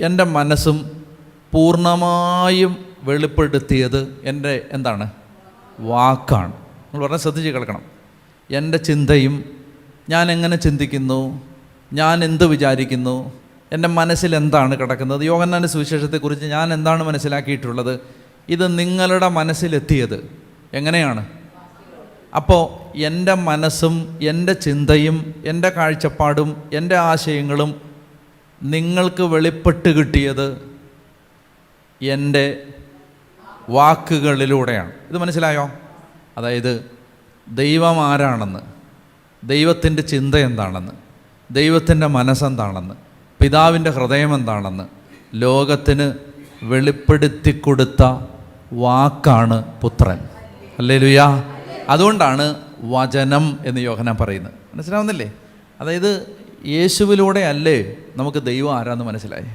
എന്റെ മനസ്സും പൂർണമായും വെളിപ്പെടുത്തിയത് എന്റെ എന്താണ്? വാക്കാണ്. നിങ്ങൾ പറഞ്ഞാൽ ശ്രദ്ധിച്ച് കേൾക്കണം. എന്റെ ചിന്തയും ഞാൻ എങ്ങനെ ചിന്തിക്കുന്നു? ഞാൻ എന്ത് വിചാരിക്കുന്നു? എന്റെ മനസ്സിൽ എന്താണ് കിടക്കുന്നത്? യോഗന്നാന്റെ സുവിശേഷത്തെക്കുറിച്ച് ഞാൻ എന്താണ് മനസ്സിലാക്കിയിട്ടുള്ളത്? ഇത് നിങ്ങളുടെ മനസ്സിലെത്തിയത് എങ്ങനെയാണ്? അപ്പോൾ എന്റെ മനസ്സും എന്റെ ചിന്തയും എന്റെ കാഴ്ചപ്പാടും എന്റെ ആശയങ്ങളും നിങ്ങൾക്ക് വെളിപ്പെട്ട് കിട്ടിയത് എന്റെ വാക്കുകളിലൂടെയാണ്. ഇത് മനസ്സിലായോ? അതായത് ദൈവം ആരാണെന്ന് ദൈവത്തിന്റെ ചിന്ത എന്താണെന്ന് ദൈവത്തിന്റെ മനസ്സെന്താണെന്ന് പിതാവിന്റെ ഹൃദയം എന്താണെന്ന് ലോകത്തിന് വെളിപ്പെടുത്തി കൊടുത്ത വാക്കാണ് പുത്രൻ. അല്ലേ ലുയാ അതുകൊണ്ടാണ് വചനം എന്ന് യോഹന പറയുന്നത്. മനസ്സിലാവുന്നില്ലേ? അതായത് യേശുവിലൂടെ അല്ലേ നമുക്ക് ദൈവം ആരാന്ന് മനസ്സിലായി?